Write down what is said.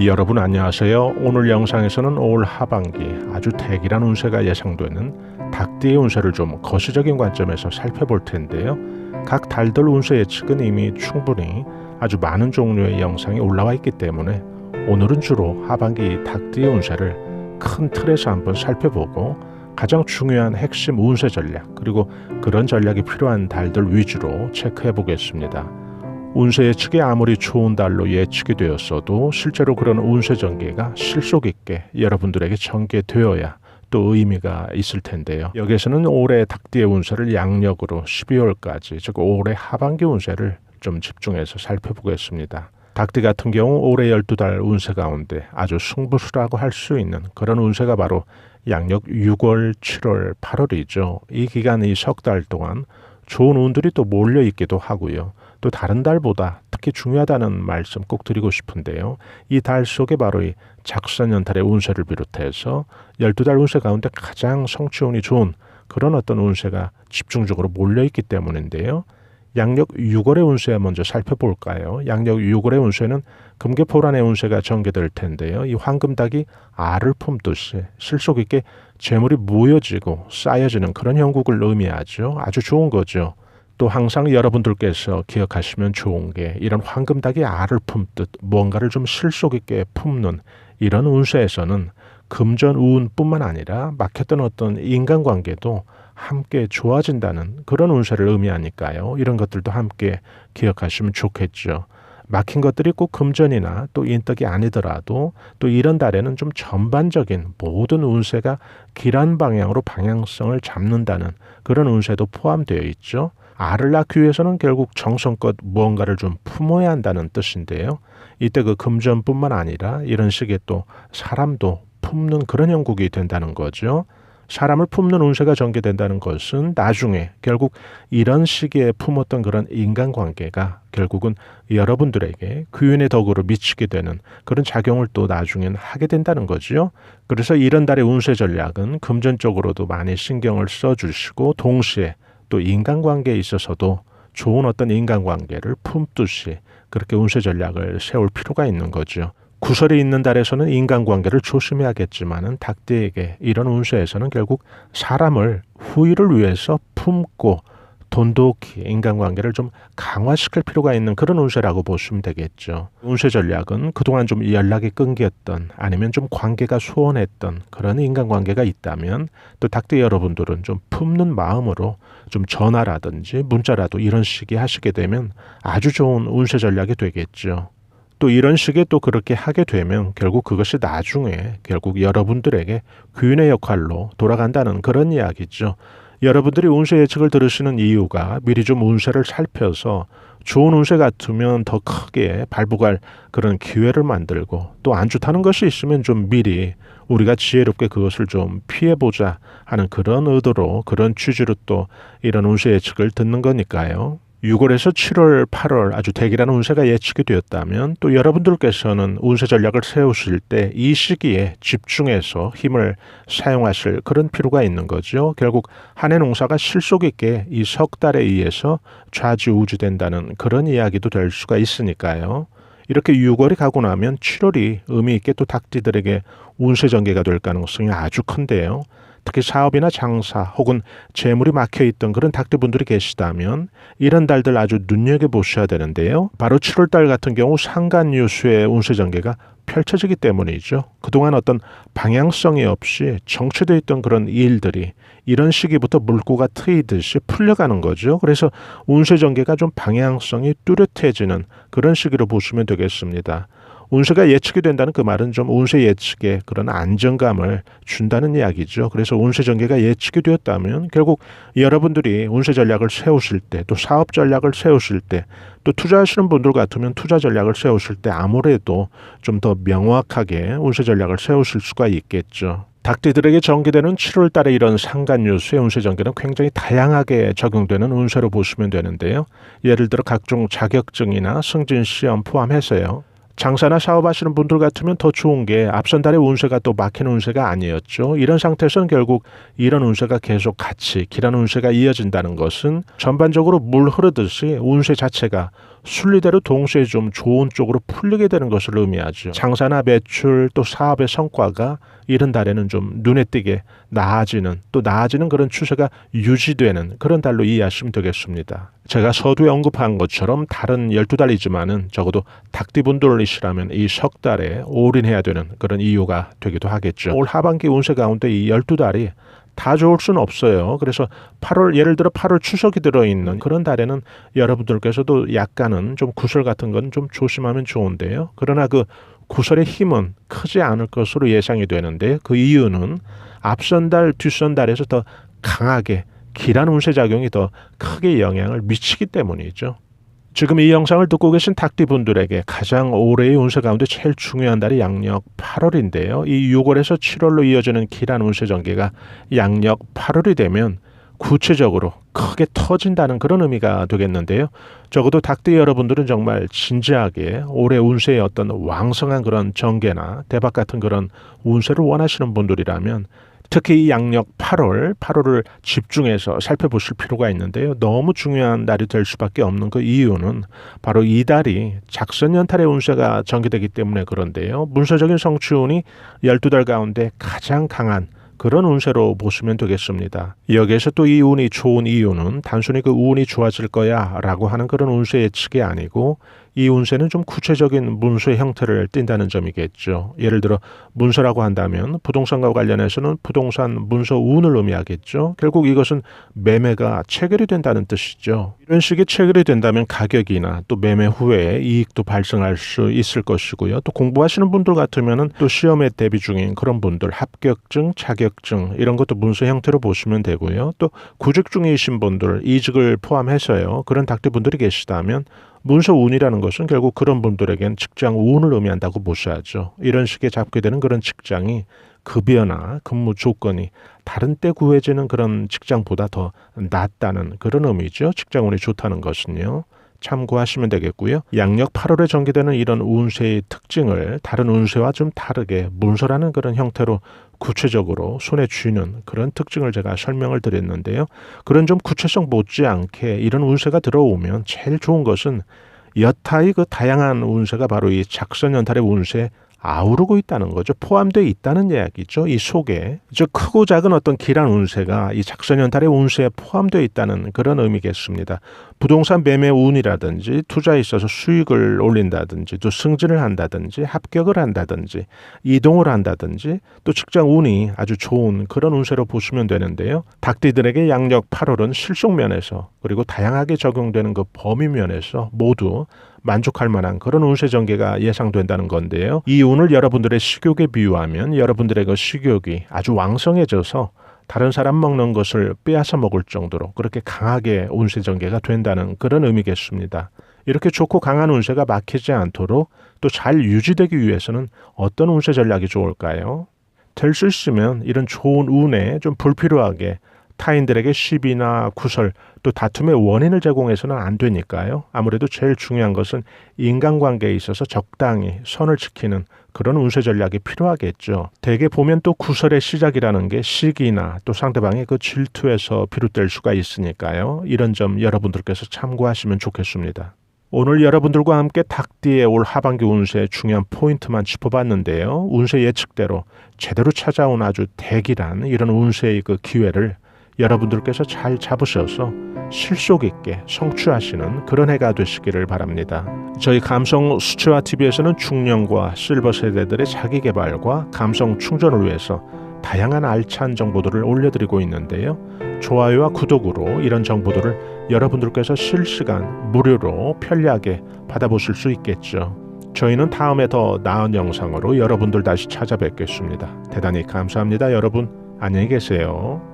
여러분 안녕하세요. 오늘 영상에서는 올 하반기 아주 대기란 운세가 예상되는 닭띠의 운세를 좀 거시적인 관점에서 살펴볼 텐데요. 각 달들 운세 예측은 이미 충분히 아주 많은 종류의 영상이 올라와 있기 때문에 오늘은 주로 하반기 닭띠의 운세를 큰 틀에서 한번 살펴보고 가장 중요한 핵심 운세 전략 그리고 그런 전략이 필요한 달들 위주로 체크해 보겠습니다. 운세 예측이 아무리 좋은 달로 예측이 되었어도 실제로 그런 운세 전개가 실속 있게 여러분들에게 전개되어야 또 의미가 있을 텐데요. 여기에서는 올해 닭띠의 운세를 양력으로 12월까지 즉 올해 하반기 운세를 좀 집중해서 살펴보겠습니다. 닭띠 같은 경우 올해 12달 운세 가운데 아주 승부수라고 할 수 있는 그런 운세가 바로 양력 6월, 7월, 8월이죠. 이 기간 이 석 달 동안 좋은 운들이 또 몰려 있기도 하고요. 또 다른 달보다 특히 중요하다는 말씀 꼭 드리고 싶은데요. 이 달 속에 바로 이 작사년달의 운세를 비롯해서 12달 운세 가운데 가장 성취운이 좋은 그런 어떤 운세가 집중적으로 몰려 있기 때문인데요. 양력 6월의 운세 먼저 살펴볼까요? 양력 6월의 운세는 금계포란의 운세가 전개될 텐데요. 이 황금닭이 알을 품듯이 실속 있게 재물이 모여지고 쌓여지는 그런 형국을 의미하죠. 아주 좋은 거죠. 또 항상 여러분들께서 기억하시면 좋은 게 이런 황금닭이 알을 품듯 무언가를 좀 실속 있게 품는 이런 운세에서는 금전 우운뿐만 아니라 막혔던 어떤 인간관계도 함께 좋아진다는 그런 운세를 의미하니까요. 이런 것들도 함께 기억하시면 좋겠죠. 막힌 것들이 꼭 금전이나 또 인덕이 아니더라도 또 이런 달에는 좀 전반적인 모든 운세가 길한 방향으로 방향성을 잡는다는 그런 운세도 포함되어 있죠. 알을 낳기 위해서는 결국 정성껏 무언가를 좀 품어야 한다는 뜻인데요. 이때 그 금전뿐만 아니라 이런 식의 또 사람도 품는 그런 형국이 된다는 거죠. 사람을 품는 운세가 전개된다는 것은 나중에 결국 이런 시기에 품었던 그런 인간관계가 결국은 여러분들에게 귀인의 덕으로 미치게 되는 그런 작용을 또 나중엔 하게 된다는 거지요. 그래서 이런 달의 운세 전략은 금전적으로도 많이 신경을 써주시고 동시에 또 인간관계에 있어서도 좋은 어떤 인간관계를 품듯이 그렇게 운세 전략을 세울 필요가 있는 거죠. 구설이 있는 달에서는 인간관계를 조심해야겠지만은 닭띠에게 이런 운세에서는 결국 사람을 후일을 위해서 품고 돈독히 인간관계를 좀 강화시킬 필요가 있는 그런 운세라고 보시면 되겠죠. 운세 전략은 그동안 좀 연락이 끊겼던 아니면 좀 관계가 소원했던 그런 인간관계가 있다면 또 닭띠 여러분들은 좀 품는 마음으로 좀 전화라든지 문자라도 이런 식이 하시게 되면 아주 좋은 운세 전략이 되겠죠. 또 이런 식의 또 그렇게 하게 되면 결국 그것이 나중에 결국 여러분들에게 귀인의 역할로 돌아간다는 그런 이야기죠. 여러분들이 운세 예측을 들으시는 이유가 미리 좀 운세를 살펴서 좋은 운세 같으면 더 크게 발부갈 그런 기회를 만들고 또 안 좋다는 것이 있으면 좀 미리 우리가 지혜롭게 그것을 좀 피해보자 하는 그런 의도로 그런 취지로 또 이런 운세 예측을 듣는 거니까요. 6월에서 7월, 8월 아주 대기라는 운세가 예측이 되었다면 또 여러분들께서는 운세 전략을 세우실 때 이 시기에 집중해서 힘을 사용하실 그런 필요가 있는 거죠. 결국 한 해 농사가 실속 있게 이 석 달에 의해서 좌지우지된다는 그런 이야기도 될 수가 있으니까요. 이렇게 6월이 가고 나면 7월이 의미 있게 또 닭띠들에게 운세 전개가 될 가능성이 아주 큰데요. 특히 사업이나 장사 혹은 재물이 막혀 있던 그런 닭들분들이 계시다면 이런 달들 아주 눈여겨 보셔야 되는데요. 바로 7월 달 같은 경우 상간유수의 운세 전개가 펼쳐지기 때문이죠. 그동안 어떤 방향성이 없이 정체되어 있던 그런 일들이 이런 시기부터 물고가 트이듯이 풀려가는 거죠. 그래서 운세 전개가 좀 방향성이 뚜렷해지는 그런 시기로 보시면 되겠습니다. 운세가 예측이 된다는 그 말은 좀 운세 예측에 그런 안정감을 준다는 이야기죠. 그래서 운세 전개가 예측이 되었다면 결국 여러분들이 운세 전략을 세우실 때 또 사업 전략을 세우실 때 또 투자하시는 분들 같으면 투자 전략을 세우실 때 아무래도 좀 더 명확하게 운세 전략을 세우실 수가 있겠죠. 닭띠들에게 전개되는 7월 달에 이런 상간유수의 운세 전개는 굉장히 다양하게 적용되는 운세로 보시면 되는데요. 예를 들어 각종 자격증이나 승진 시험 포함해서요. 장사나 사업하시는 분들 같으면 더 좋은 게 앞선 달의 운세가 또 막힌 운세가 아니었죠. 이런 상태에서는 결국 이런 운세가 계속 같이 길한 운세가 이어진다는 것은 전반적으로 물 흐르듯이 운세 자체가 순리대로 동시에 좀 좋은 쪽으로 풀리게 되는 것을 의미하죠. 장사나 매출 또 사업의 성과가 이른 달에는 좀 눈에 띄게 나아지는 또 나아지는 그런 추세가 유지되는 그런 달로 이해하시면 되겠습니다. 제가 서두에 언급한 것처럼 다른 12달이지만은 적어도 닭띠분들이시라면 이 석 달에 올인해야 되는 그런 이유가 되기도 하겠죠. 올 하반기 운세 가운데 이 12달이 다 좋을 수는 없어요. 그래서 8월 예를 들어 8월 추석이 들어 있는 그런 달에는 여러분들께서도 약간은 좀 구설 같은 건 좀 조심하면 좋은데요. 그러나 그 구설의 힘은 크지 않을 것으로 예상이 되는데 그 이유는 앞선 달, 뒷선 달에서 더 강하게 기란 운세 작용이 더 크게 영향을 미치기 때문이죠. 지금 이 영상을 듣고 계신 닭띠분들에게 가장 올해의 운세 가운데 제일 중요한 달이 양력 8월인데요. 이 6월에서 7월로 이어지는 기란 운세 전개가 양력 8월이 되면 구체적으로 크게 터진다는 그런 의미가 되겠는데요. 적어도 닭띠 여러분들은 정말 진지하게 올해 운세의 어떤 왕성한 그런 전개나 대박 같은 그런 운세를 원하시는 분들이라면 특히 이 양력 8월, 8월을 집중해서 살펴보실 필요가 있는데요. 너무 중요한 날이 될 수밖에 없는 그 이유는 바로 이 달이 작선연탈의 운세가 전개되기 때문에 그런데요. 문서적인 성취운이 12달 가운데 가장 강한 그런 운세로 보시면 되겠습니다. 여기에서 또 이 운이 좋은 이유는 단순히 그 운이 좋아질 거야 라고 하는 그런 운세 예측이 아니고 이 운세는 좀 구체적인 문서의 형태를 띈다는 점이겠죠. 예를 들어 문서라고 한다면 부동산과 관련해서는 부동산 문서 운을 의미하겠죠. 결국 이것은 매매가 체결이 된다는 뜻이죠. 이런 식의 체결이 된다면 가격이나 또 매매 후에 이익도 발생할 수 있을 것이고요. 또 공부하시는 분들 같으면은 또 시험에 대비 중인 그런 분들 합격증, 자격증 이런 것도 문서 형태로 보시면 되고요. 또 구직 중이신 분들 이직을 포함해서요. 그런 닥터분들이 계시다면 문서 운이라는 것은 결국 그런 분들에겐 직장 운을 의미한다고 보셔야죠. 이런 식의 잡게 되는 그런 직장이 급여나 근무 조건이 다른 때 구해지는 그런 직장보다 더 낫다는 그런 의미죠. 직장 운이 좋다는 것은요. 참고하시면 되겠고요. 양력 8월에 전개되는 이런 운세의 특징을 다른 운세와 좀 다르게 문서라는 그런 형태로 구체적으로 손에 쥐는 그런 특징을 제가 설명을 드렸는데요. 그런 좀 구체성 못지않게 이런 운세가 들어오면 제일 좋은 것은 여타의 그 다양한 운세가 바로 이 작선 연탈의 운세 아우르고 있다는 거죠. 포함되어 있다는 이야기죠. 이 속에 즉 크고 작은 어떤 기란 운세가 이 작선연달의 운세에 포함되어 있다는 그런 의미겠습니다. 부동산 매매 운이라든지 투자에 있어서 수익을 올린다든지 또 승진을 한다든지 합격을 한다든지 이동을 한다든지 또 직장 운이 아주 좋은 그런 운세로 보시면 되는데요. 닭띠들에게 양력 8월은 실속 면에서 그리고 다양하게 적용되는 그 범위 면에서 모두 만족할 만한 그런 운세 전개가 예상된다는 건데요. 이 운을 여러분들의 식욕에 비유하면 여러분들의 그 식욕이 아주 왕성해져서 다른 사람 먹는 것을 빼앗아 먹을 정도로 그렇게 강하게 운세 전개가 된다는 그런 의미겠습니다. 이렇게 좋고 강한 운세가 막히지 않도록 또 잘 유지되기 위해서는 어떤 운세 전략이 좋을까요? 될 수 있으면 이런 좋은 운에 좀 불필요하게 타인들에게 시비나 구설 또 다툼의 원인을 제공해서는 안 되니까요. 아무래도 제일 중요한 것은 인간관계에 있어서 적당히 선을 지키는 그런 운세 전략이 필요하겠죠. 대개 보면 또 구설의 시작이라는 게 시기나 또 상대방의 그 질투에서 비롯될 수가 있으니까요. 이런 점 여러분들께서 참고하시면 좋겠습니다. 오늘 여러분들과 함께 닭띠의 올 하반기 운세의 중요한 포인트만 짚어봤는데요. 운세 예측대로 제대로 찾아온 아주 대기란 이런 운세의 그 기회를 여러분들께서 잘 잡으셔서 실속 있게 성취하시는 그런 해가 되시기를 바랍니다. 저희 감성 수채화 TV에서는 중년과 실버 세대들의 자기 개발과 감성 충전을 위해서 다양한 알찬 정보들을 올려드리고 있는데요. 좋아요와 구독으로 이런 정보들을 여러분들께서 실시간 무료로 편리하게 받아보실 수 있겠죠. 저희는 다음에 더 나은 영상으로 여러분들 다시 찾아뵙겠습니다. 대단히 감사합니다. 여러분 안녕히 계세요.